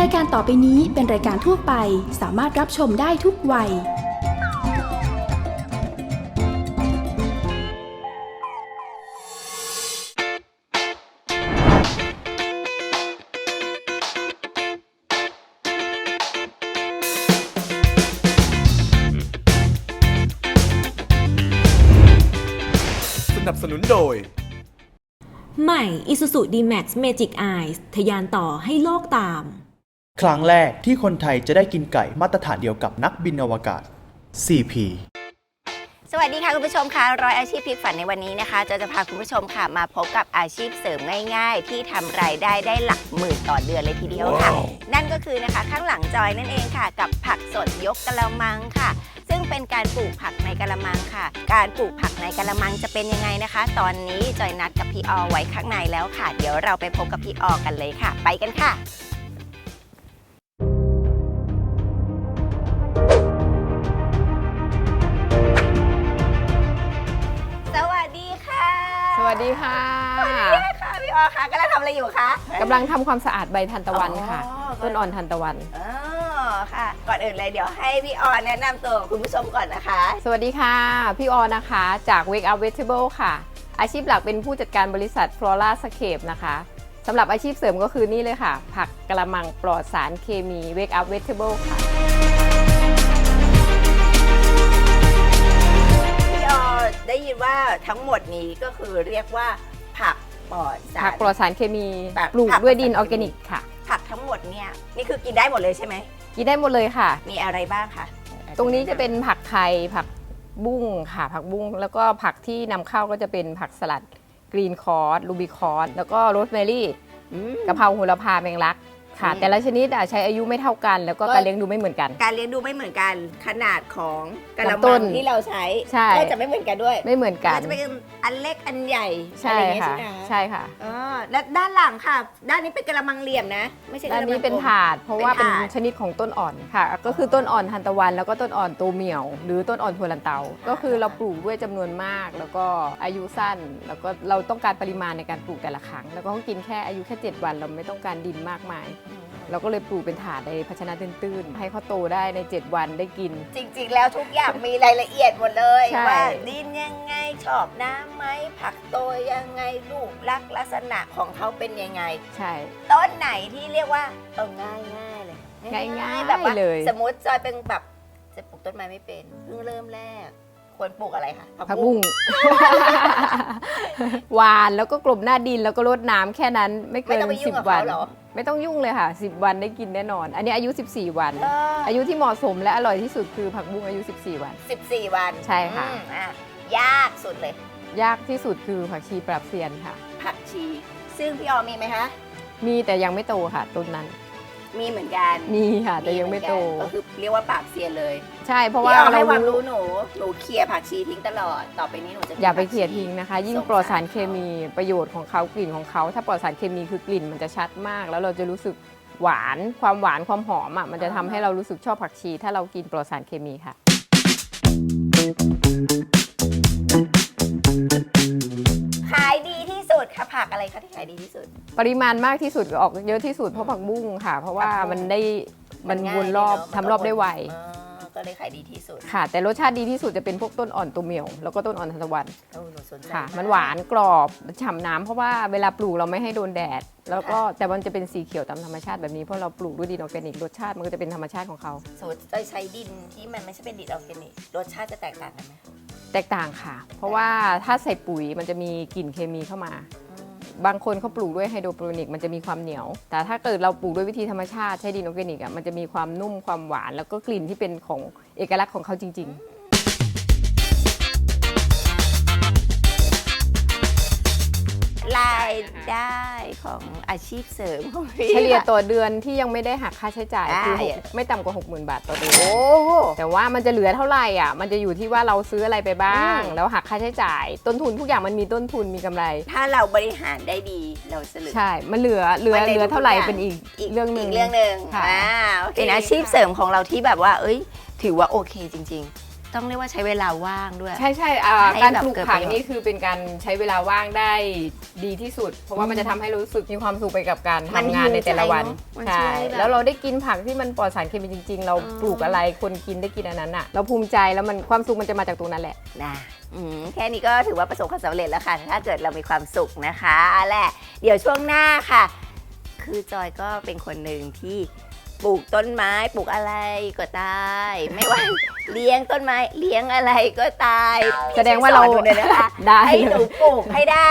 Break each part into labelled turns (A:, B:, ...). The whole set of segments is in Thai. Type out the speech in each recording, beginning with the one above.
A: รายการต่อไปนี้เป็นรายการทั่วไปสามารถรับชมได้ทุกวัย
B: สนับสนุนโดย
C: ใหม่ Isuzu D-Max Magic Eyes ทะยานต่อให้โลกตาม
D: ครั้งแรกที่คนไทยจะได้กินไก่มาตรฐานเดียวกับนักบินอวกาศ CP
E: สวัสดีค่ะคุณผู้ชมค่ะร้อยอาชีพพลิกฝันในวันนี้นะคะจะจะพาคุณผู้ชมค่ะมาพบกับอาชีพเสริมง่าย ๆ ที่ทำรายได้ได้หลักหมื่นต่อเดือนเลยทีเดียวค่ะ นั่นก็คือนะคะข้างหลังจอยนั่นเองค่ะ กับผักสดยกกะละมังค่ะ ซึ่งเป็นการปลูกผักในกะละมังค่ะ การปลูกผักในกะละมังจะเป็นยังไงนะคะ ตอนนี้จอยนัดกับพี่ออไว้ข้างในแล้วค่ะ เดี๋ยวเราไปพบกับพี่ออกันเลยค่ะ ไปกันค่ะ ค่ะ
F: สวัสดีค่ะ
E: พี่ออค่ะกำลังทำอะไรอยู่คะ
F: กำลังทำความสะอาดใบทันตะวันค่ะ
E: อ๋อ
F: ต้นอ่อนทันตะวัน
E: อ๋อค่ะ ก่อนอื่นเลยเดี๋ยวให้พี่ออแนะนำตัวกับคุณผู้ชมก่อนนะคะ
F: สวัสดีค่ะ พี่ออนะคะ จาก Wake Up Vegetable ค่ะ อาชีพหลักเป็นผู้จัดการบริษัท Flora Scape นะคะสำหรับอาชีพเสริมก็คือนี่เลยค่ะ ผักกระมังปลอดสารเคมี Wake Up Vegetable ค่ะ
E: ได้ยินว่าทั้งหมดนี้ก็คือเรียกว่าผักปลอดสาร
F: ผักปลอดสารเคมี
E: แบบ
F: ปลูก
E: ผัก
F: ด้วยดิน
E: ป
F: อ
E: ล
F: อ
E: อด
F: ร์
E: สาร
F: แก
E: เคมี
F: นิกค่ะ
E: ผักทั้งหมดเนี่ยนี่คือกินได้หมดเลยใช่ไหม
F: กินได้หมดเลยค่ะ
E: มีอะไรบ้างคะ
F: ตรงนี้จะเป็นผักไทยผักบุ้งค่ะ ผักบุ้งแล้วก็ผักที่นำเข้าก็จะเป็นผักสลัดกรีนคอร์สลูบิคอร์สแล้วก็โรสแมรี่
E: อืม
F: กะเพราโหระพาแมงลัก ค่ะ
E: อืม
F: แต่ละชนิดอะใช้อายุไม่เท่ากัน แล้วก็
E: ก็
F: การเลี้ยงดูไม่เหมือนกัน
E: การเลี้ยงดูไม่เหมือนกันขนาดของกระ
F: ลำต้
E: มัง
F: น
E: ที่เราใช้
F: ใช่
E: ก็จะไม่เหมือนกันด้วย
F: ไม่เหมือนกัน
E: ก็จะเป็นอันเล็กอันใหญ่
F: ใช่
E: อะไรอย่างเงี้ย
F: ค่ะ
E: ใช่ไหมคะ
F: ใช่ค่ะ
E: อ๋อและด้านหลังค่ะ ด้านนี้เป็นกระมังเหลี่ยมนะ ไม่ใช่ก
F: ด้าน
E: ระมัง
F: นี้เป็น
E: กลม
F: ถาด เพราะว่า
E: เป็
F: เป็นน
E: ถาด
F: ชนิดของต้นอ่อนค่ะ ก็คือต้นอ่อนทันตะวัน แล้วก็ต้นอ่อนตัวเหมี่ยว หรือต้นอ่อนถั่วลันเตา ก็คือเราปลูกด้วยจำนวนมาก แล้วก็อายุสั้น แล้วก็เราต้องการปริมาณในการปลูกแต่ละครั้ง แล้วก็เขากินแค่อายุแค่ 7 วัน เราไม่ต้องการดินมากมาย เราก็เลยปลูกเป็นถาดในภาชนะตื้นๆ ให้เขาโตได้ใน 7 วันได้กิน
E: จริงๆ แล้วทุกอย่างมีรายละเอียดหมดเลย
F: ใช่
E: ว่าดินยังไงชอบน้ำไหมผักโตยังไงลูกลักษณ์ลักษณะของเขาเป็นยังไง
F: ใช่
E: ต้นไหนที่เรียกว่าเออง่ายง่ายๆเลย
F: ง่ายๆ
E: แบบว่า
F: เลย
E: สมมติจอยเป็นแบบจะปลูกต้นไม้ไม่เป็นเพิ่งเริ่มแรก ควรปลูกอะไรคะ
F: ผักบุ้ง หวานแล้วก็กลบหน้าดินแล้วก็รดน้ำแค่นั้นไม่
E: ไม่
F: เกิน
E: ต้องไปยุ่งกับ
F: 10วั
E: เขา
F: น
E: เหรอ
F: ไม่ต้องยุ่งเลยค่ะ 10 วันได้กินแน่นอน อันนี้อายุ 14 วัน
E: เออ
F: อายุที่เหมาะสมและอร่อยที่สุดคือผักบุ้งอายุ 14 วัน
E: สิบสี่วัน
F: ใช่ค่ะ
E: อืมอ่ยากสุดเลย
F: ยากที่สุดคือผักชีปรับเซียนค่ะ
E: ผักชี ซึ่งพี่ออมมีไหมคะ
F: มีแต่ยังไม่โตค่ะต้นนั้น
E: มีเหมือนกัน
F: มีค่ะ แต่ยังไม่โต
E: เหอนกันก็คือเรียกว่าปราบเซียนเลย
F: ใช่เพราะว่า
E: พี่ออม
F: เรา
E: ให้ความ
F: รู้
E: รู้หนูหนูเคลียร์ผักชีทิ้งตลอดต่อไปนี้หนูจะ
F: อย่าไป
E: ผักชี
F: เขี่ยทิ้งนะคะ ยิ่ง
E: สง
F: ปลอดสารเคมีประโยชน์ของเขากลิ่นของเขา ถ้าปลอดสารเคมีคือกลิ่นมันจะชัดมาก แล้วเราจะรู้สึกหวานความหวานความหอมอะมันจะทำให้เรารู้สึกชอบผักชี ถ้าเรากินปลอดสารเคมีค่ะ
E: ขายดีที่สุดค่ะผักอะไรคะที่ขายดีที่สุด
F: ปริมาณมากที่สุดออกเยอะที่สุดเพราะผักบุ้งค่ะ เพราะว่า
E: ผักบุ้ง
F: มันได้มัน
E: ง่าย
F: วนรอบ
E: เนอะ
F: ทำรอบได้ไว
E: อ๋อก็เลยขายดีที่สุด
F: ค่ะ แต่รสชาติดีที่สุดจะเป็นพวกต้นอ่อนตัวเหมียว แล้วก็ต้นอ่อนทานตะวัน
E: โอ้หนูสนใจ
F: ค่ะ
E: ก
F: มันหวานกรอบฉ่ำน้ำเพราะว่าเวลาปลูกเราไม่ให้โดนแดด แล้วก็
E: ค่ะ
F: แต่มันจะเป็นสีเขียวตามธรรมชาติแบบนี้เพราะเราปลูกด้วยดินออร์แกนิกรสชาติมันก็จะเป็นธรรมชาติของเขา
E: สมมติจะใช้ดินที่มันไม่ใช่เป็นดินออร์แกนิกรสชาติจะแตกต่างกันไหม
F: แตกต่างค่ะ เพราะว่าถ้าใส่ปุ๋ยมันจะมีกลิ่นเคมีเข้ามา
E: อืม
F: บางคนเขาปลูกด้วยไฮโดรโปรนิกมันจะมีความเหนียว แต่ถ้าเกิดเราปลูกด้วยวิธีธรรมชาติใช้ดินออร์แกนิกอะมันจะมีความนุ่มความหวาน แล้วก็กลิ่นที่เป็นของเอกลักษณ์ของเขาจริง ๆ
E: รายได้ของอาชีพเสริมของพี่
F: ๆเฉลี่ยต่อเดือนที่ยังไม่ได้หักค่าใช้จ่าย
E: อ่า
F: คือหกไม่ต่ำกว่า 60,000 บาทต่อเดือน
E: โอ้โห
F: แต่ว่ามันจะเหลือเท่าไหร่อะ มันจะอยู่ที่ว่าเราซื้ออะไรไปบ้าง
E: อืม
F: แล้วหักค่าใช้จ่าย ต้นทุนทุกอย่างมันมีต้นทุนมีกำไร
E: ถ้าเราบริหารได้ดีเราจะเหลือ
F: ใช่ มันเหลือเหลือ
E: มันเลย
F: เหลือเท่าไหร่
E: ทุกอย่าง
F: เป็นอีกเรื่องหนึ่ง
E: อีกเรื่องหนึ่ง
F: ค่ะ
E: อ่าโอเคเป็นอาชีพเสริมของเราที่แบบว่า เอ้ย ถือว่าโอเคจริง ต้องเรียกว่าใช้เวลาว่างด้วย
F: ใช่ใช่อ่า
E: ให้
F: การ
E: แบบ
F: ปลูก
E: เกิด
F: ผัก
E: ประโยชน์
F: นี่คือเป็นการใช้เวลาว่างได้ดีที่สุด เพราะว่ามันจะทำให้รู้สึกมีความสุขไปกับการ
E: มัน
F: ทำงานในแต่ละวัน
E: หิวใจเนอะมัน
F: ใช่
E: ช่ วยแบบ
F: แล้วเราได้กินผักที่มันปลอดสารเคมีจริง ๆ เรา
E: อ๋อ
F: ปลูกอะไรคนกินได้กินอันนั้นอะ เราภูมิใจแล้วมันความสุขมันจะมาจากตรงนั้นแหละ
E: นะอืมแค่นี้ก็ถือว่าประสบความสำเร็จแล้วค่ะ ถ้าเกิดเรามีความสุขนะคะเอาแหละ เดี๋ยวช่วงหน้าค่ะ คือจอยก็เป็นคนหนึ่งที่ ปลูกต้นไม้ปลูกอะไรก็ตาย ไม่ว่า เลี้ยงต้นไม้เลี้ยงอะไรก็ตาย
F: แสดงว่าเรา
E: พี่ช่ยสอนหนูหน่อยนะคะ
F: ได้
E: ให้หนูปลูกให้ได้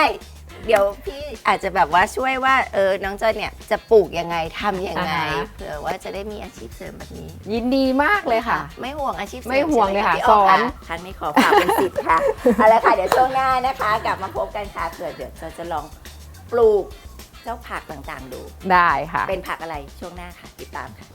E: เดี๋ยวพี่อาจจะแบบว่าช่วยว่าเออน้องจอยเนี่ยจะปลูกยังไงทำยังไง
F: อ่าฮะ
E: เผื่อว่าจะได้มีอาชีพเสริมแบบนี้
F: ยินดีมากเลยค่ะ
E: ไม่ห่วงอาชีพสริ
F: ไม่ห่วงเลยค่ะ
E: ใช่ไหมพี่
F: สอน
E: ครั้งนี้ขอฝากเป็นสิทธิ์ค่ะ เอาละค่ะ เดี๋ยวช่วงหน้านะคะ กลับมาพบกันค่ะเผื่อเดี๋ยวเราจะลองปลูก เจ้าผักต่างๆดู
F: ได้ค่ะ
E: เป็นผักอะไรช่วงหน้าค่ะ ติดตามค่ะ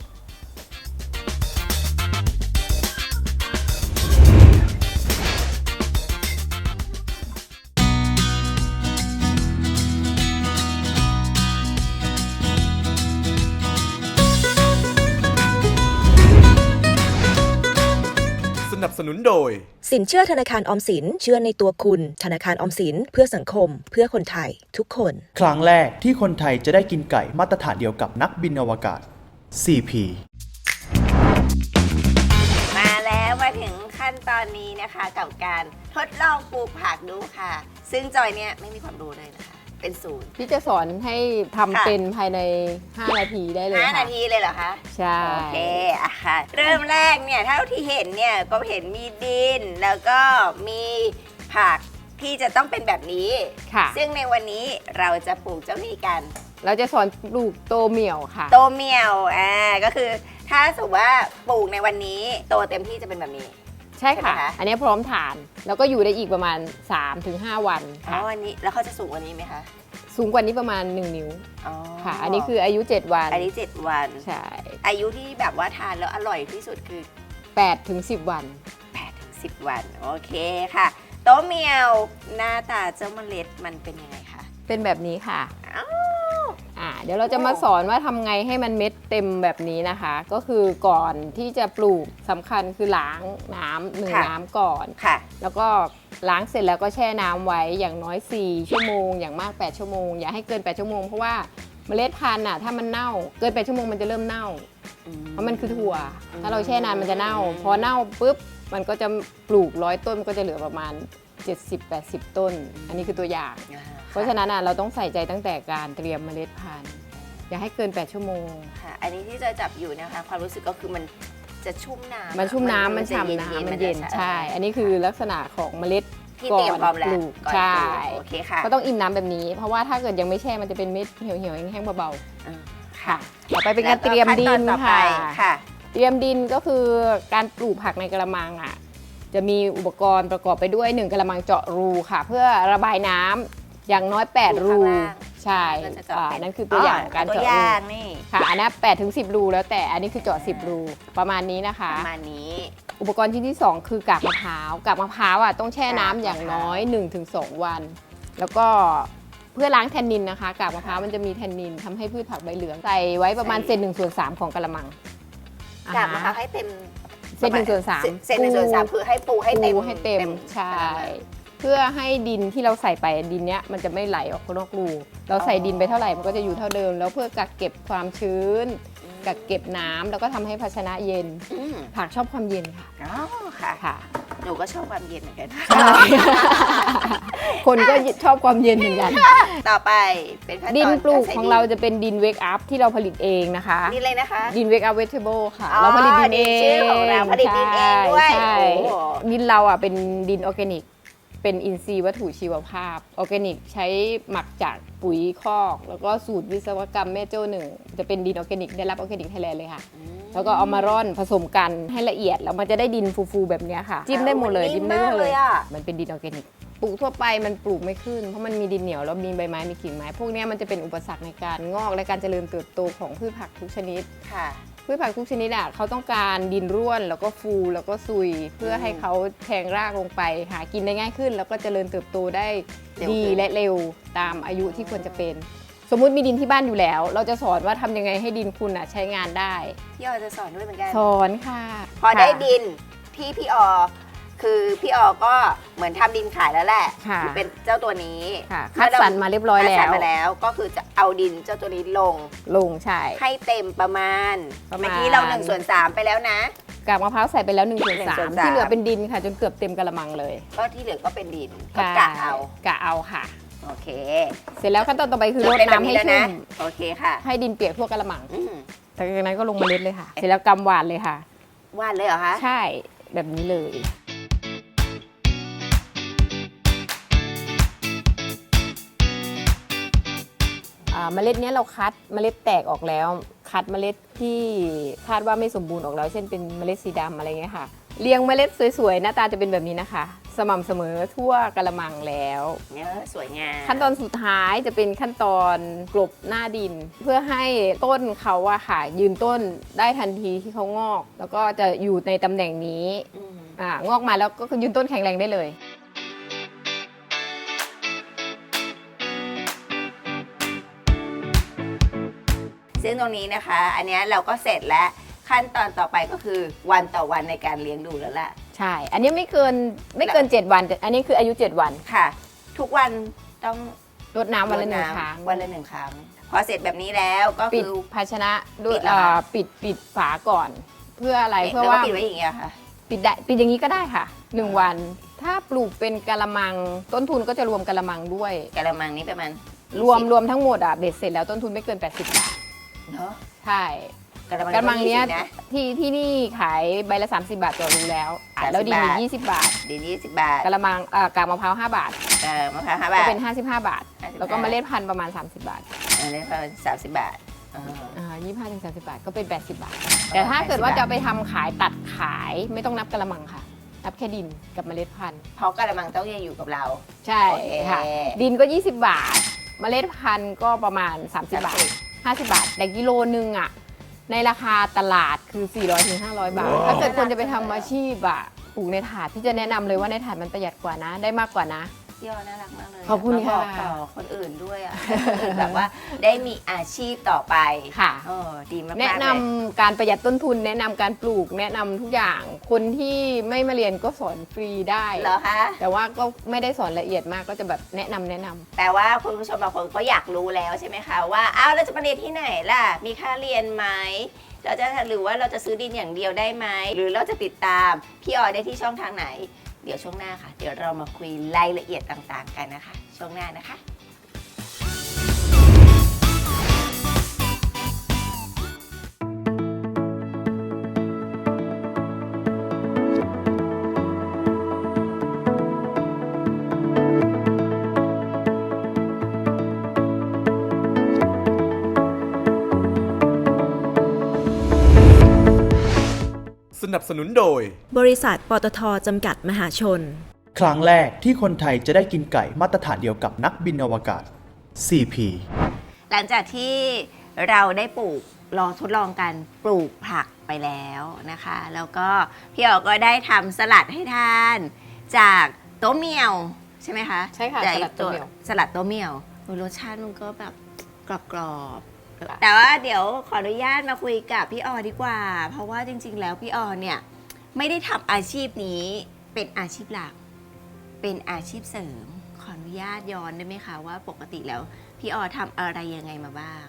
B: นับสนุนโดย
G: สินเชื่อธนาคารออมสิน เชื่อในตัวคุณ ธนาคารออมสิน เพื่อสังคม เพื่อคนไทย ทุกคน
D: ครั้งแรกที่คนไทยจะได้กินไก่มาตรฐานเดียวกับนักบินอวกาศ CP
E: มาแล้วมาถึงขั้นตอนนี้นะคะ กับการทดลองปลูกผักดูค่ะ ซึ่งจอยเนี่ยไม่มีความรู้เลยนะคะ เป็นศูนย์
F: พี่จะสอนให้ทำ
E: ค่ะ
F: เป็นภายใน 5 นาทีได้เลย
E: ห้า
F: ค่ะ
E: นาทีเลยเหรอคะ
F: ใช่
E: โอเคอะค่ะ เริ่มแรกเนี่ยเท่าที่เห็นเนี่ยก็เห็นมีดิน แล้วก็มีผักที่จะต้องเป็นแบบนี้
F: ค่ะ
E: ซึ่งในวันนี้เราจะปลูกเจ้านี่กัน
F: เราจะสอนปลูกโตเหมี่ยวค่ะ
E: โตเมียวอ่าก็คือถ้าสมมติว่าปลูกในวันนี้ โตเต็มที่จะเป็นแบบนี้
F: ใช่ค่ะ
E: ใช่ไหมคะ
F: อันนี้พร้อมทาน แล้วก็อยู่ได้อีกประมาณ 3-5 วัน
E: อ๋อ
F: ค่ะ
E: วันนี้แล้วเขาจะสูงกว่านี้ไหมคะ
F: สูงกว่านี้ประมาณ 1 นิ้ว
E: อ๋อ
F: ค่ะ อันนี้คืออายุ 7 วัน
E: อันนี้ 7 วัน
F: ใช่
E: อายุที่แบบว่าทานแล้วอร่อยที่สุดคือ
F: 8ถึง10 วัน
E: 8ถึง10 วัน โอเคค่ะ โตเมียวหน้าตาเจ้าเมล็ดมันเป็นยังไงคะ
F: เป็นแบบนี้ค่ะ
E: อ้าว
F: อ่า เดี๋ยวเราจะมาสอนว่าทำไงให้มันเม็ดเต็มแบบนี้นะคะ ก็คือก่อนที่จะปลูกสำคัญคือล้างน้ำหนึ่งน้ำก่อน
E: ค่ะ
F: แล้วก็ล้างเสร็จแล้วก็แช่น้ำไว้อย่างน้อย 4 ชั่วโมง อย่างมาก 8 ชั่วโมง อย่าให้เกิน 8 ชั่วโมงเพราะว่าเมล็ดพันธุ์อะถ้ามันเน่าเกิน 8 ชั่วโมงมันจะเริ่มเน่า เพราะมันคือถั่ว ถ้าเราแช่นานมันจะเน่า พอเน่าปุ๊บมันก็จะปลูกร้อยต้นมันก็จะเหลือประมาณ 70-80 ต้น อันนี้คือตัวอย่าง เพราะฉะนั้นอะเราต้องใส่ใจตั้งแต่การเตรียมเมล็ดพันธุ์อย่าให้เกิน 8 ชั่วโมง
E: ค่ะ อันนี้ที่จะจับอยู่นะคะ ความรู้สึกก็คือมันจะชุ่มน้ำ
F: มันชุ่มน้ำมัน
E: จะ
F: ฉ่ำน้ำมัน
E: จะ
F: เย็นใช่ อันนี้คือลักษณะของเมล็ด
E: ที่เตรียมพร้อมแล้ว
F: ก่อนปลูก
E: ก่อน
F: ใช่
E: ปลูกโอเคค่ะ
F: ก็ต้องอิ่มน้ำแบบนี้ เพราะว่าถ้าเกิดยังไม่แช่มันจะเป็นเม็ดเหี่ยวๆแห้งๆเบา
E: อืม
F: ๆ
E: ค่ะ
F: ต่อไปเป็นการเตรียมดิ
E: แล้ว
F: น
E: ก็ขั้ตอต่อไป
F: ค่ะ
E: ค่ะ
F: เตรียมดินก็คือการปลูกผักในกระมังอะ จะมีอุปกรณ์ประกอบไปด้วย 1กระมังเจาะรูค่ะ เพื่อระบายน้ำอย่างน้อย 8 รู
E: ข้างล่าง
F: ใช่
E: ก็จะเจาะ
F: อ่า
E: เป็
F: นั่นคือตัวอย่างของการ
E: ตัว
F: เจาะ
E: อ
F: รู
E: ย่างนี่
F: ค่ะอันนั้น8ถึง10 รูแล้วแต่อันนี้คือเจาะ 10 รูประมาณนี้นะคะ
E: ประมาณนี้
F: อุปกรณ์ชิ้นที่ 2 คือกากมะพร้าวกากมะพร้าวอะต้องแช่น้ำอย่างน้อย 1-2 วัน แล้วก็เพื่อล้างแทนนินนะคะกากมะพร้าวมันจะมีแทนนินทำให้พืชผักใบเหลืองใส่ไว้ประมาณ
E: ใส่
F: เศษหนึ่งส่วนสามของกระมัง
E: กากมะพร้าว
F: อ่าฮะ
E: ให้เต็ม
F: เศษหนึ่งส่วนสาม
E: เศษหนึ่งส่วนสามคือให้ปูให้เต็ม
F: ปูให้เต็มใช่เพื่อให้ดินที่เราใส่ไปดินเนี้ยมันจะไม่ไหลออกนอกรู เราใส่ดินไปเท่าไหร่มันก็จะอยู่เท่าเดิม แล้วเพื่อกักเก็บความชื้น กักเก็บน้ำแล้วก็ทำให้ภาชนะเย็น
E: อืม
F: ผักชอบความเย็นค่ะ
E: อ๋อค่ะ
F: ค่ะ
E: หนูก็ชอบความเย็นเหมือนกัน
F: ใช่คนก็ชอบความเย็นเหมือนกัน
E: ต่อไปเป็นขั้นตอน
F: ดินปลูก
E: ใส่
F: ของเราจะเป็นดินเวกอัพที่เราผลิตเองนะคะ
E: ดินเลยนะคะ
F: ดินเวกอัพเวทเบิลค่ะ
E: อ๋อ
F: เราผลิตดินเอง
E: ชื่อของเราผลิตดินเองด้วย
F: ใช่
E: โอ้โห
F: ดินเราอะเป็นดินออร์แกนิก เป็นอินทรีย์วัตถุชีวภาพ ออร์แกนิกใช้หมักจาก ปุ๋ยคอก แล้วก็สูตรวิศวกรรมแม่โจ้หนึ่งจะเป็นดินออร์แกนิกได้รับออร์แกนิกไทยแลนด์เลยค่ะ แล้วก็เอามาร่อนผสมกันให้ละเอียดแล้วมันจะได้ดินฟูๆแบบเนี้ยค่ะ จิ้มได้หมดเลย
E: มันนิ่
F: จิ้
E: ม
F: มได้
E: มาก
F: เล
E: เลยยอะ
F: มันเป็นดินออร์แกนิกปลูกทั่วไปมันปลูกไม่ขึ้นเพราะมันมีดินเหนียวแล้วมีใบไม้มีกิ่งไม้ พวกเนี้ยมันจะเป็นอุปสรรคในการงอกและการเจริญเติบโตของพืชผักทุกชนิด
E: ค่ะ
F: พืชผักทุกชนิดอะเขาต้องการดินร่วน แล้วก็ฟูแล้วก็ซุย เพื่อให้เขาแทงรากลงไป หากินได้ง่ายขึ้น แล้วก็เจริญเติบโตได้
E: เร็ว
F: ดี
E: ขึ้น
F: และเร็วตามอายุที่ควรจะเป็น สมมุติมีดินที่บ้านอยู่แล้ว เราจะสอนว่าทำยังไงให้ดินคุณอะใช้งานได้
E: พี่ออจะสอนด้วยเหมือนกัน
F: สอนค่ะ
E: พอได้
F: ค่ะ
E: ดินที่พี่ออ คือพี่ออก็เหมือนทำดินขายแล้วแหละ
F: ค่ะ
E: เป็นเจ้าตัวนี้
F: ค่ะคัดสรรมาเรียบร้อย
E: คัด
F: แล้
E: สรร
F: ว
E: มาแล้วก็คือจะเอาดินเจ้าตัวนี้ลง
F: ลงใช่
E: ให้เต็มประมาณ
F: ประมาณ
E: เมื่อกี้เรา1ส่วน3ไปแล้วนะ
F: กากมะพร้าวใส่ไปแล้ว1นส่วน
E: หนึ่ง
F: สา
E: ส่ว
F: ม
E: นสาม
F: ที่เหลือเป็นดินค่ะ จนเกือบเต็มกระมังเลย
E: ก็ที่เหลือก็เป็นดินก็
F: ค่ะ
E: กะเอา
F: กะเอาค่ะ
E: โอเค
F: เสร็จแล้วขั้นตอนต่อไปคือรด
E: เป็นแบบ
F: น้ำให้
E: แล้ว
F: ชุ่
E: นะ
F: ม
E: โอเคค่ะ
F: ให้ดินเปียกทั่วกระมัง
E: อืม
F: จากนั้นก็ลงเมล็ดเลยค่ะ เสร็จแล้วกำหวานเลยค่ะ
E: วาดเลยเหรอคะ
F: ใช่แบบนี้เลย เมล็ดเนี้ยเราคัดเมล็ดแตกออกแล้ว คัดเมล็ดที่คาดว่าไม่สมบูรณ์ออกแล้ว เช่นเป็นเมล็ดสีดำอะไรเงี้ยค่ะ เรียงเมล็ดสวยๆ หน้าตาจะเป็นแบบนี้นะคะ สม่ำเสมอทั่วกระมังแล้ว
E: เนี่ยสวยงาม
F: ขั้นตอนสุดท้ายจะเป็นขั้นตอนกลบหน้าดิน เพื่อให้ต้นเขาอะค่ะ ยืนต้นได้ทันทีที่เขางอก แล้วก็จะอยู่ในตำแหน่งนี้
E: อืม
F: อ่างอกมาแล้วก็คือยืนต้นแข็งแรงได้เลย
E: ซึ่งตรงนี้นะคะ อันเนี้ยเราก็เสร็จแล้วขั้นตอนต่อไปก็คือวันต่อวันในการเลี้ยงดูแล้วล่ะ
F: ใช่ อันนี้ไม่เกินไม่เกิน 7 วันแต่อันนี้คืออายุ 7 วัน
E: ค่ะ ทุกวันต้อง
F: รดน้ำวันละหนึ่ง
E: รดำ
F: ครั้ง
E: วันละหนึ่งครั้ง พอเสร็จแบบนี้แล้วก็
F: ปิ
E: คื
F: ด
E: อ
F: ภาชนะด้วย
E: ปิดเหรอคะ
F: อ่าปิดปิดฝาก่อน เพื่ออะไรเพื่อ
E: แล้วก็
F: ว่า
E: ปิดไว้อย่างเงี้ยค่ะ
F: ปิดได้ปิดอย่างนี้ก็ได้ค่ะ 1 วัน ถ้าปลูกเป็นกะละมังต้นทุนก็จะรวมกะละมังด้วย
E: กระมังนี้ประมาณ
F: รวมรวมทั้งหมดอะเบ็ดเสร็จแล้วต้นทุนไม่เกิน 80 บาท
E: เนาะ
F: ใช่
E: กระมัง
F: กระมังเนี้ย
E: 20นะ
F: ที่ที่นี่ขายใบละ 30 บาทต่อรูแล้วอะ
E: 30
F: แล้วดีมี
E: บาท
F: 20 บาท
E: ดินยี่สิบบาท
F: กระมังอ่ากากมะพร้าว5บาท
E: เอ่อมะพร้าวห้า
F: ก็
E: บาท
F: เป็น 55 บาท
E: 55
F: แล้วก็เมล็ดพันธุ์ประมาณ 30 บาท
E: อันนี้ประมาณสามสิบบาทอ่า
F: อ่า25ถึง30 บาทก็เป็น 80 บาท แต่ถ้าเกิดว่าจะเอาไปทำขายตัดขายไม่ต้องนับกระมังค่ะ นับแค่ดินกับเมล็ดพันธุ์
E: เพราะกระมังต้องยังอยู่กับเรา
F: ใช่
E: โอเค
F: ค่ะ ดินก็ 20 บาท เมล็ดพันธุ์ก็ประมาณ 30 บาท 50 บาท แต่กิโลนึงอะ ในราคาตลาดคือ 400ถึง500 บาท ถ้าเกิดคนจะไปทำอาชีพอะปลูกในถาดที่จะแนะนำเลยว่าในถาดมันประหยัดกว่านะ ได้มากกว่านะ
E: พี่ออน่ารักมากเลย
F: ขอบคุณ
E: มาบอก
F: ค่ะ
E: ต่อคนอื่นด้วยอะให้คนอื่นแบบว่าได้มีอาชีพต่อไป
F: ค่ะ
E: เออดีมากๆ
F: แนะนำ
E: เลย
F: การประหยัดต้นทุน แนะนำการปลูก แนะนำทุกอย่าง คนที่ไม่มาเรียนก็สอนฟรีได้
E: เหรอคะ
F: แต่ว่าก็ไม่ได้สอนละเอียดมากก็จะแบบแนะนำแนะนำ
E: แต่ว่าคุณผู้ชมบางคนก็อยากรู้แล้วใช่ไหมคะว่าอ้าวเราจะมาเรียนที่ไหนล่ะ มีค่าเรียนไหมเราจะหรือว่าเราจะซื้อดินอย่างเดียวได้ไหมหรือเราจะติดตามพี่ออยได้ที่ช่องทางไหน เดี๋ยวช่วงหน้าค่ะ เดี๋ยวเรามาคุยรายละเอียดต่างๆ กันนะคะ ช่วงหน้านะคะ
B: นับสนุนโดย
G: บริษัทปตทจำกัดมหาชน
D: ครั้งแรกที่คนไทยจะได้กินไก่มาตรฐานเดียวกับนักบินอวกาศ CP
E: หลังจากที่เราได้ปลูกลองทดลองการปลูกผักไปแล้วนะคะ แล้วก็พี่อ๋อก็ได้ทำสลัดให้ทาน จากโต๊ะเมียวใช่ไหมคะ
F: ใช่ค่ะ
E: จาก
F: สลัดโต๊ะเมียว
E: สลัดโต๊ะเมียวโอ้ยรสชาติมันก็แบบกรอบๆ แต่ว่าเดี๋ยวขออนุญาตมาคุยกับพี่ออดีกว่า เพราะว่าจริง ๆ แล้วพี่ออเนี่ยไม่ได้ทำอาชีพนี้เป็นอาชีพหลัก เป็นอาชีพเสริม ขออนุญาตย้อนได้ไหมคะว่าปกติแล้วพี่ออทำอะไรยังไงมาบ้าง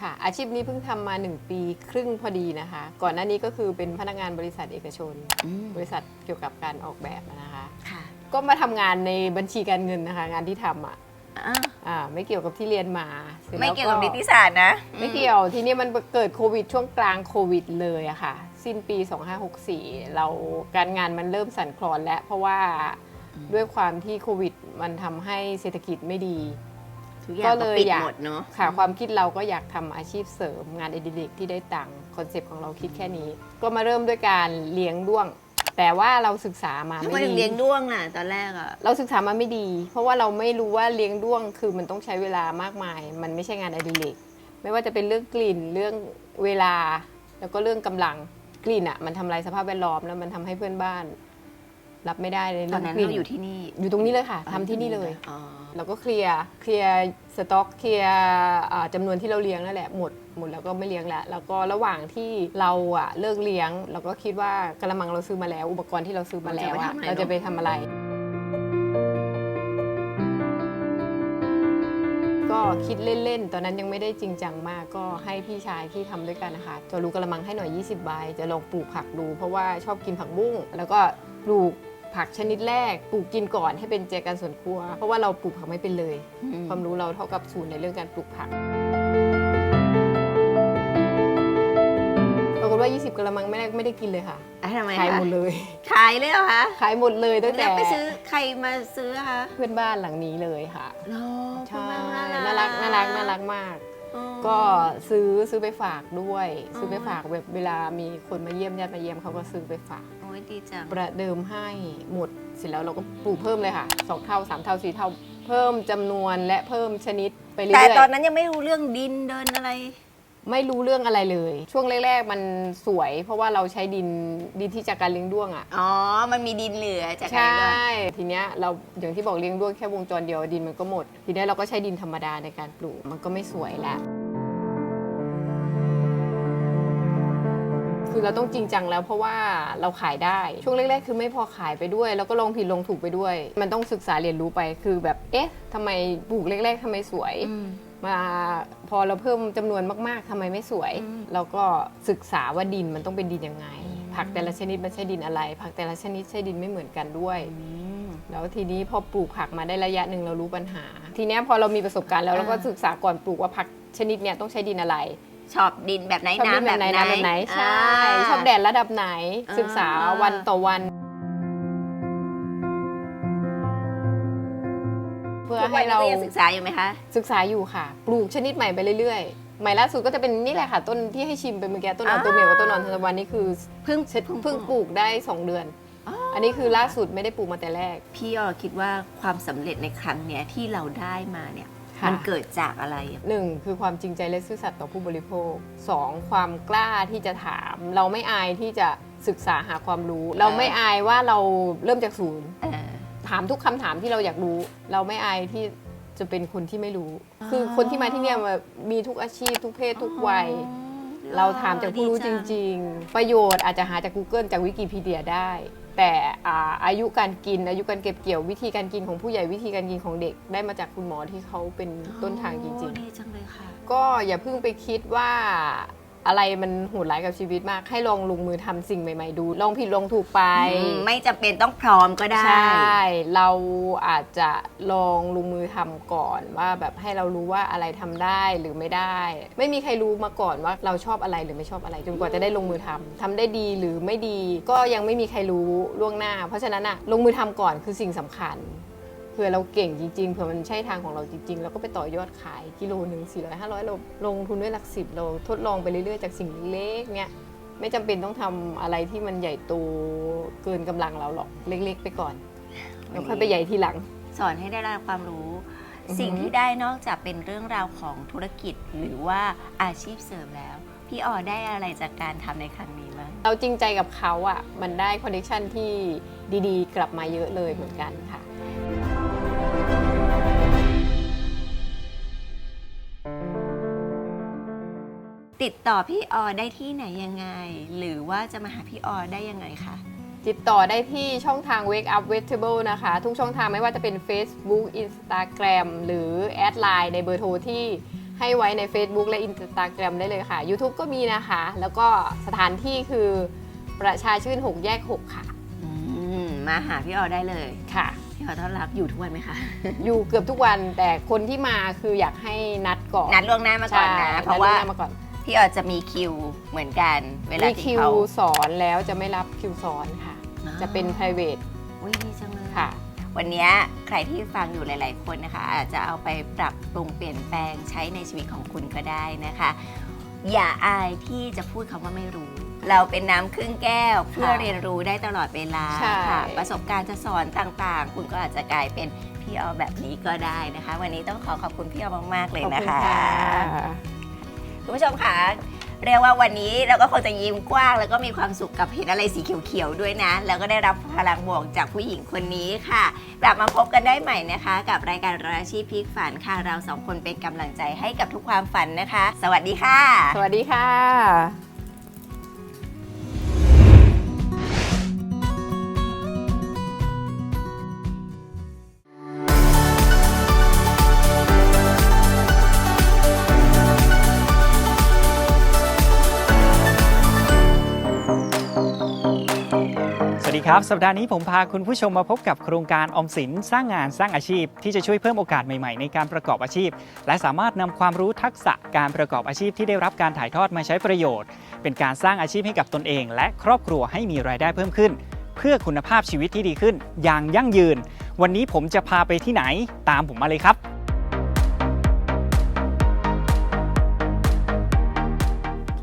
F: ค่ะ อาชีพนี้เพิ่งทำมา 1 ปีครึ่งพอดีนะคะ ก่อนหน้านี้ก็คือเป็นพนักงานบริษัทเอกชน
E: อืม
F: บริษัทเกี่ยวกับการออกแบบนะคะ
E: ค่ะ
F: ก็มาทำงานในบัญชีการเงินนะคะ งานที่ทำอะ
E: อะ
F: อ่าไม่เกี่ยวกับที่เรียนมาสร็จ
E: ไม่
F: แล้
E: เกี่ยวกับนิติศาสตร์นะ
F: ไม่เกี่ยวทีนี้มันเกิดโควิดช่วงกลางโควิดเลยอะค่ะ สิ้นปี 2564 เราการงานมันเริ่มสั่นคลอนแล้ว เพราะว่าด้วยความที่โควิดมันทำให้เศรษฐกิจไม่ดี
E: ทุกอย่าง
F: ก็
E: ก็
F: เลย
E: ปิด
F: อยาก
E: หมดเนาะ
F: ค่ะความคิดเราก็อยากทำอาชีพเสริมงานอดิเรกที่ได้ตังค์คอนเซปต์ของเราคิดแค่นี้ ก็มาเริ่มด้วยการเลี้ยงด้วง แต่ว่าเราศึกษามา
E: ทำไม
F: ไม่
E: ถึง
F: ดี
E: เลี้ยงด้วงล่ะตอนแรกอะ
F: เราศึกษามาไม่ดี เพราะว่าเราไม่รู้ว่าเลี้ยงด้วง คือมันต้องใช้เวลามากมาย มันไม่ใช่งานอดิเรกไม่ว่าจะเป็นเรื่องกลิ่นเรื่องเวลา แล้วก็เรื่องกำลังกลิ่นอะ มันทำลายสภาพแวดล้อมแล้วมันทำให้เพื่อนบ้าน รับไม่ได้ใน
E: ต
F: เรื่
E: อ
F: อนง
E: นั้น
F: กลิ่น
E: เราอยู่ที่นี่
F: อยู่ตรงนี้เลยค่ะทำที่นี่เลย
E: อ๋อ
F: เราก็เคลียร์เคลียร์สต็อกเคลียร์อ่าจำนวนที่เราเลี้ยงนั่นแหละหมดหมดแล้วก็ไม่เลี้ยงแล้วแล้วก็ระหว่างที่เราอะเลิกเลี้ยง เราก็คิดว่ากระมังเราซื้อมาแล้ว อุปกรณ์ที่เราซื้อมาแล้วอะเราจะไปทำอะไร ก็คิดเล่นๆ ตอนนั้นยังไม่ได้จริงจังมากก็ให้พี่ชายที่ทำด้วยกันนะคะจะรู้กระมังให้หน่อย 20 ใบ จะลองปลูกผักดู เพราะว่าชอบกินผักบุ้งแล้วก็ปลูก ผักชนิดแรกปลูกกินก่อนให้เป็นแจกันส่วนครัว เพราะว่าเราปลูกผักไม่เป็นเลย ความรู้เราเท่ากับศูนย์ในเรื่องการปลูกผักปรากฏว่า 20กระมังไม่ได้ไม่ได้กินเลยค่ะ
E: อะทำไม
F: ขาย
E: คะ
F: หมดเลย
E: ขายเลยเหรอคะ
F: ขายหมดเลยตั้งแต่
E: แล้วไปซื้อใครมาซื้อคะ
F: เพื่อนบ้านหลังนี้เลยค่ะ
E: โอ้
F: ใช่ น่ารักน่ารักน่ารักมาก
E: อ๋อ
F: ก็ซื้อซื้อไปฝากด้วย
E: อ๋อ
F: ซื้อไปฝากแบบเวลามีคนมาเยี่ยมญาติมาเยี่ยมเขาก็ซื้อไปฝาก
E: โอ้ยดีจัง
F: ประเดิมให้หมดเสร็จแล้วเราก็ปลูกเพิ่มเลยค่ะสองเท่าสามเท่าสี่เท่า เพิ่มจำนวนและเพิ่มชนิดไปเรื่
E: แต่
F: อย
E: ตอนนั้นยังไม่รู้เรื่องดินเดินอะไร
F: ๆ ไม่รู้เรื่องอะไรเลย ช่วงแรก ๆ มันสวย เพราะว่าเราใช้ดินดินที่จากการเลี้ยงด้วงอะ
E: อ๋อ มันมีดินเหลือจาก
F: ใช
E: การเลี้ยง่
F: ทีเนี้ยเราอย่างที่บอกเลี้ยงด้วงแค่วงจรเดียวดินมันก็หมด ทีเนี้ยเราก็ใช้ดินธรรมดาในการปลูกมันก็ไม่สวยแล้วคือเราต้องจริงจังแล้วเพราะว่าเราขายได้ช่วงแรก ๆ คือไม่พอขายไปด้วย แล้วก็ลองผิดลองถูกไปด้วย มันต้องศึกษาเรียนรู้ไปคือแบบเอ๊ะทำไมปลูกแรก ๆทำไมสวย
E: อื ม
F: มาพอเราเพิ่มจำนวนมากๆทำไมไม่สวย
E: อืม
F: เราก็ศึกษาว่าดินมันต้องเป็นดินยังไง ผักแต่ละชนิดมันใช้ดินอะไร ผักแต่ละชนิดใช้ดินไม่เหมือนกันด้วยแล้วทีนี้พอปลูกผักมาได้ระยะหนึ่งเรารู้ปัญหา ทีเนี้ยพอเรามีประสบการณ์แล้วเราก็ศึกษาก่อนปลูกว่าผักชนิดเนี้ยต้องใช้ดินอะไร
E: ชอบดินแบบไหน
F: ชอบดิน
E: น้ำ
F: แบ
E: แบบบ
F: ไหน
E: ไหน
F: น้ำแบบไหนใช่าชอบแดดระดับไหน
E: อ่า
F: ศึกษาวันต่อวัน พื่อ
E: ทุกวั
F: ให้
E: นนี้
F: เรา
E: ก็ยังศึกษาอยู่ไหมคะ
F: ศึกษาอยู่ค่ะ ปลูกชนิดใหม่ไปเรื่อยๆ ใหม่ล่าสุดก็จะเป็นนี่แหละค่ะ ต้นที่ให้ชิมไปเมื่อกี้ต้นอ่อน
E: อ่า
F: ตัวเมียวกับต้นอ่อนทานตะวันนี่คือ
E: เพิ่ง
F: เพิ่งเพิ่งปลูกได้ 2 เดือนอันนี้คือล่าสุดไม่ได้ปลูกมาแต่แรก
E: พี่ออคิดว่าความสำเร็จในครั้งเนี้ยที่เราได้มาเนี่ย
F: ค่ะ
E: มันเกิดจากอะไรอะ
F: หนึ่งคือความจริงใจและซื่อสัตย์ต่อผู้บริโภคสองความกล้าที่จะถาม เราไม่อายที่จะศึกษาหาความรู้ เราไม่อายว่าเราเริ่มจากศูนย์
E: เออ
F: ถามทุกคำถามที่เราอยากรู้ เราไม่อายที่จะเป็นคนที่ไม่รู้ คือคนที่มาที่เนี่ยมามีทุกอาชีพ ทุกเพศทุกวัย เราถามจากผู้รู้จริง ๆ ประโยชน์อาจจะหาจาก Google จากวิกิพีเดียได้ แต่อ่าอายุการกินอายุการเก็บเกี่ยววิธีการกินของผู้ใหญ่วิธีการกินของเด็ก ได้มาจากคุณหมอที่เขาเป็นต้นทางจริง
E: โอ้ดีจังเลยค่ะ
F: ๆก็อย่าเพิ่งไปคิดว่า อะไรมันโหดร้ายกับชีวิตมาก ให้ลองลงมือทำสิ่งใหม่ ๆ ดู ลองผิดลองถูกไป
E: ไม่จำเป็นต้องพร้อมก็ได้
F: ใช่ เราอาจจะลองลงมือทำก่อนว่าแบบให้เรารู้ว่าอะไรทำได้หรือไม่ได้ ไม่มีใครรู้มาก่อนว่าเราชอบอะไรหรือไม่ชอบอะไรจนกว่าจะได้ลงมือทำทำได้ดีหรือไม่ดี ก็ยังไม่มีใครรู้ล่วงหน้า เพราะฉะนั้นอะลงมือทำก่อนคือสิ่งสำคัญเผื่อเราเก่งจริงๆเผื่อมันใช่ทางของเราจริงๆเราก็ไปต่อยอดขายกิโลหนึ่งสี่ร้อยห้าร้อยเราลงทุนด้วยหลักสิบเราทดลองไปเรื่อยๆจากสิ่งเล็กๆเนี่ยไม่จำเป็นต้องทำอะไรที่มันใหญ่โตเกินกำลังเราหรอกเล็ก ๆ ไปก่อนแล้วค่อยไปใหญ่ทีหลัง
E: สอนให้ได้รับความรู้
F: อือหือ
E: สิ่งที่ได้นอกจากเป็นเรื่องราวของธุรกิจหรือว่าอาชีพเสริมแล้วพี่ออได้อะไรจากการทำในครั้งนี้บ้าง
F: เราจริงใจกับเขาอะมันได้คอนเนคชันที่ดีๆ กลับมาเยอะเลยเหมือนกันค่ะ
E: ติดต่อพี่ออได้ที่ไหนยังไง หรือว่าจะมาหาพี่ออได้ยังไงคะ
F: ติดต่อได้ที่ช่องทาง Wake Up Vegetable นะคะ ทุกช่องทางไม่ว่าจะเป็น Facebook Instagram หรือแอดไลน์ในเบอร์โทรที่ให้ไว้ใน Facebook และ Instagram ได้เลยค่ะ YouTube ก็มีนะคะ แล้วก็สถานที่คือประชาชื่น 6 แยก 6 ค่ะ
E: อืมมาหาพี่ออได้เลย
F: ค่ะ
E: พี่ออต้อนรับอยู่ทุกวันไหมคะ
F: อยู่เกือบทุกวันแต่คนที่มาคืออยากให้นัดก่อน
E: นัดล่วงหน้ามาก่อนนะ
F: ใช่
E: เพราะว่า
F: นัดล่งหน้มาก่อน
E: พี่ออจะมีคิวเหมือนกัน เวลา
F: มี
E: ที่
F: คิว
E: เขา
F: สอนแล้วจะไม่รับคิวสอนค่ะ
E: อ๋อ
F: จะเป็น private
E: อุ้ยดีจังเลย
F: ค่ะ
E: วันนี้ใครที่ฟังอยู่หลาย ๆ คนนะคะ อาจจะเอาไปปรับปรุงเปลี่ยนแปลงใช้ในชีวิตของคุณก็ได้นะคะ อย่าอายที่จะพูดคำว่าไม่รู้ เราเป็นน้ำครึ่งแก้ว เพื่อเรียนรู้ได้ตลอดเวลา
F: ใช่
E: ค่ะประสบการณ์จะสอนต่างๆ คุณก็อาจจะกลายเป็นพี่ออแบบนี้ก็ได้นะคะ วันนี้ต้องขอขอบคุณพี่ออมากๆเลย
F: ขอบ
E: นะ
F: คุณ
E: คะ
F: ค่ะ
E: คุณผู้ชมคะเรียกว่าวันนี้เราก็คงจะยิ้มกว้าง แล้วก็มีความสุขกับเห็นอะไรสีเขียวๆด้วยนะ แล้วก็ได้รับพลังบวกจากผู้หญิงคนนี้ค่ะ กลับมาพบกันได้ใหม่นะคะ กับรายการราชีพพลิกฝันค่ะ เราสองคนเป็นกำลังใจให้กับทุกความฝันนะคะ สวัสดีค่ะ
F: สวัสดีค่ะ
H: ครับ สัปดาห์นี้ผมพาคุณผู้ชมมาพบกับโครงการออมสินสร้างงานสร้างอาชีพ ที่จะช่วยเพิ่มโอกาสใหม่ๆในการประกอบอาชีพ และสามารถนำความรู้ทักษะการประกอบอาชีพที่ได้รับการถ่ายทอดมาใช้ประโยชน์ เป็นการสร้างอาชีพให้กับตนเอง และครอบครัวให้มีรายได้เพิ่มขึ้น เพื่อคุณภาพชีวิตที่ดีขึ้น อย่างยั่งยืน วันนี้ผมจะพาไปที่ไหนตามผมมาเลยครับ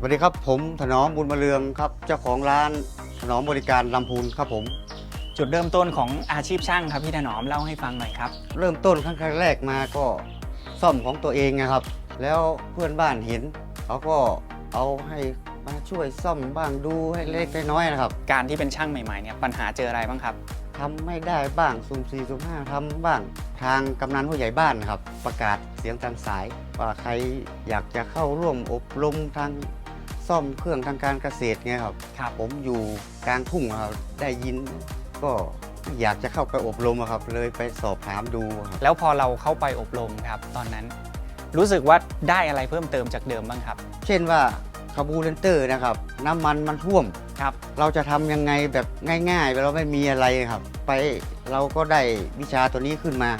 I: สวัสดีครับผมถนอมบุญมาเรืองครับเจ้าของร้าน ถนอมบริการลำพูนครับผม
H: จุดเริ่มต้นของอาชีพช่างครับพี่ถนอมเล่าให้ฟังหน่อยครับ
I: เริ่มต้นครั้งแรกมาก็ซ่อมของตัวเองนะครับ แล้วเพื่อนบ้านเห็นเขาก็เอาให้มาช่วยซ่อมบ้างดูให้เล็กๆน้อยๆนะครับ
H: การที่เป็นช่างใหม่ๆเนี่ยปัญหาเจออะไรบ้างครับ
I: ทำไม่ได้บ้างสุ่มสี่สุ่มห้าทำบ้างทางกำนันผู้ใหญ่บ้านนะครับ ประกาศเสียงตามสายว่าใครอยากจะเข้าร่วมอบรมทาง ซ่อมเครื่องทางการเกษตรเงี้ยครับ
H: ครับ
I: ผมอยู่กลางทุ่งอะครับ ได้ยินก็อยากจะเข้าไปอบรมอะครับ เลยไปสอบถามดูครับ
H: แล้วพอเราเข้าไปอบรมครับ ตอนนั้น รู้สึกว่าได้อะไรเพิ่มเติมจากเดิมบ้างครับ
I: เช่นว่าคาบูเรนเตอร์นะครับ น้ำมันมันท่วม
H: ครับ
I: เราจะทำยังไงแบบง่ายๆเราไม่มีอะไรครับ ไปเราก็ได้วิชาตัวนี้ขึ้นมา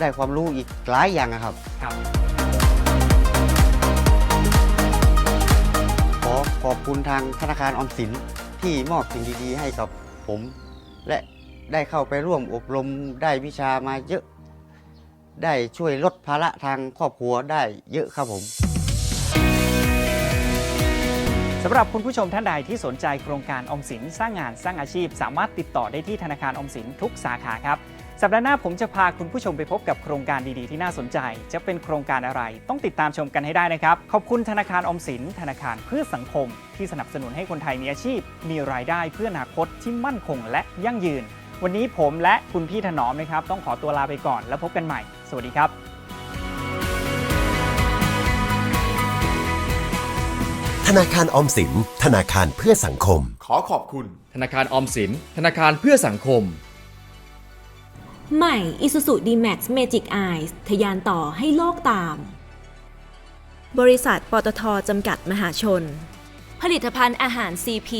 I: ได้ความรู้อีกหลายอย่างอะครับ
H: ครับ
I: ขอบคุณทางธนาคารออมสินที่มอบสิ่งดีๆ ให้กับผม และได้เข้าไปร่วมอบรมได้วิชามาเยอะ ได้ช่วยลดภาระทางครอบครัวได้เยอะครับผม
H: สำหรับคุณผู้ชมท่านใดที่สนใจโครงการออมสินสร้างงานสร้างอาชีพ สามารถติดต่อได้ที่ธนาคารออมสินทุกสาขาครับ สัปดาห์หน้าผมจะพาคุณผู้ชมไปพบกับโครงการดีๆ ที่น่าสนใจ จะเป็นโครงการอะไร ต้องติดตามชมกันให้ได้นะครับ ขอบคุณธนาคารออมสิน ธนาคารเพื่อสังคม ที่สนับสนุนให้คนไทยมีอาชีพ มีรายได้เพื่ออนาคตที่มั่นคงและยั่งยืน วันนี้ผมและคุณพี่ถนอมนะครับ ต้องขอตัวลาไปก่อนแล้วพบกันใหม่ สวัสดีครับ
J: ธนาคารออมสิน ธนาคารเพื่อสังคม
B: ขอขอบคุณ
K: ธนาคารออมสิน ธนาคารเพื่อสังคม
C: ใหม่ Isuzu D-Max Magic Eyes ทะยานต่อให้โลกตาม
G: บริษัทปตทจำกัดมหาชน
C: ผลิตภัณฑ์อาหาร CP